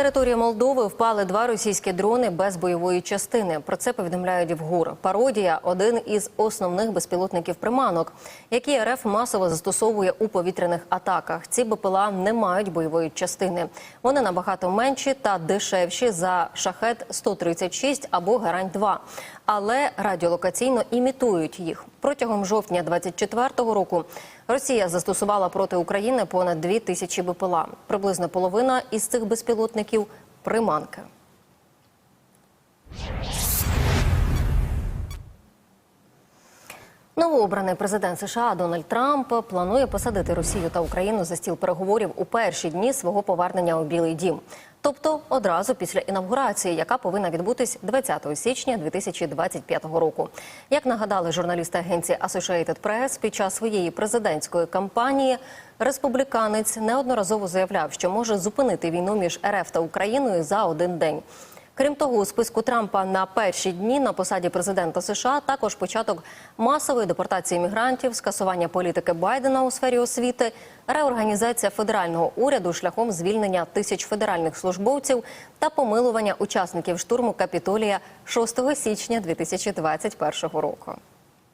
Території Молдови впали два російські дрони без бойової частини. Про це повідомляють в ГУР. Пародія один із основних безпілотників приманок, які РФ масово застосовує у повітряних атаках. Ці БПЛА не мають бойової частини. Вони набагато менші та дешевші за шахет 136 або Гарань 2 але радіолокаційно імітують їх. Протягом жовтня 24-го року Росія застосувала проти України понад дві тисячі БПЛА. Приблизно половина із цих безпілотників приманки. Новообраний президент США Дональд Трамп планує посадити Росію та Україну за стіл переговорів у перші дні свого повернення у Білий Дім, тобто одразу після інавгурації, яка повинна відбутись 20 січня 2025 року. Як нагадали журналісти агенції Associated Press, під час своєї президентської кампанії республіканець неодноразово заявляв, що може зупинити війну між РФ та Україною за один день. Крім того, у списку Трампа на перші дні на посаді президента США також початок масової депортації мігрантів, скасування політики Байдена у сфері освіти, реорганізація федерального уряду шляхом звільнення тисяч федеральних службовців та помилування учасників штурму капітолія 6 січня 2021 року.